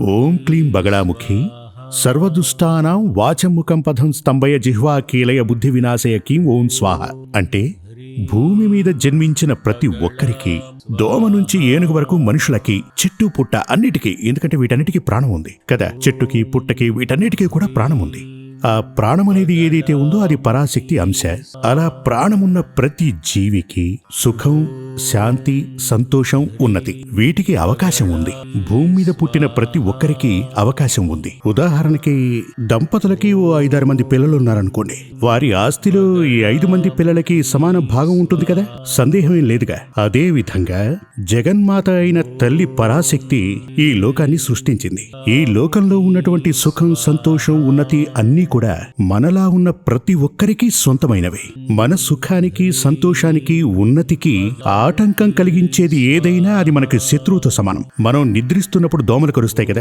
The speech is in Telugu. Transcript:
ఓం క్లీం బగళాముఖి. సర్వదుష్టానాం వాచముఖం పథం స్తంభయ జిహ్వా కీలయ బుద్ధి వినాశయ కీం ఓం స్వాహ. అంటే భూమి మీద జన్మించిన ప్రతి ఒక్కరికి దోమ నుంచి ఏనుగు వరకు మనుషులకి చెట్టు పుట్ట అన్నిటికీ ఎందుకంటే వీటన్నిటికీ ప్రాణం ఉంది కదా? చెట్టుకి పుట్టకి వీటన్నిటికీ కూడా ప్రాణం ఉంది. ఆ ప్రాణం అనేది ఏదైతే ఉందో అది పరాశక్తి అంశ. అలా ప్రాణమున్న ప్రతి జీవికి సుఖం శాంతి సంతోషం ఉన్నది. వీటికి అవకాశం ఉంది. భూమి మీద పుట్టిన ప్రతి ఒక్కరికి అవకాశం ఉంది. ఉదాహరణకి దంపతులకి ఓ ఐదారు మంది పిల్లలు ఉన్నారనుకోండి. వారి ఆస్తిలో ఈ ఐదు మంది పిల్లలకి సమాన భాగం ఉంటుంది కదా? సందేహమేం లేదుగా. అదే విధంగా జగన్మాత అయిన తల్లి పరాశక్తి ఈ లోకాన్ని సృష్టించింది. ఈ లోకంలో ఉన్నటువంటి సుఖం సంతోషం ఉన్నతి అన్నీ కూడా మనలా ఉన్న ప్రతి ఒక్కరికి సొంతమైనవి. మన సుఖానికి సంతోషానికి ఉన్నతికి ఆటంకం కలిగించేది ఏదైనా అది మనకి శత్రువుతో సమానం. మనం నిద్రిస్తున్నప్పుడు దోమలు కరుస్తాయి కదా.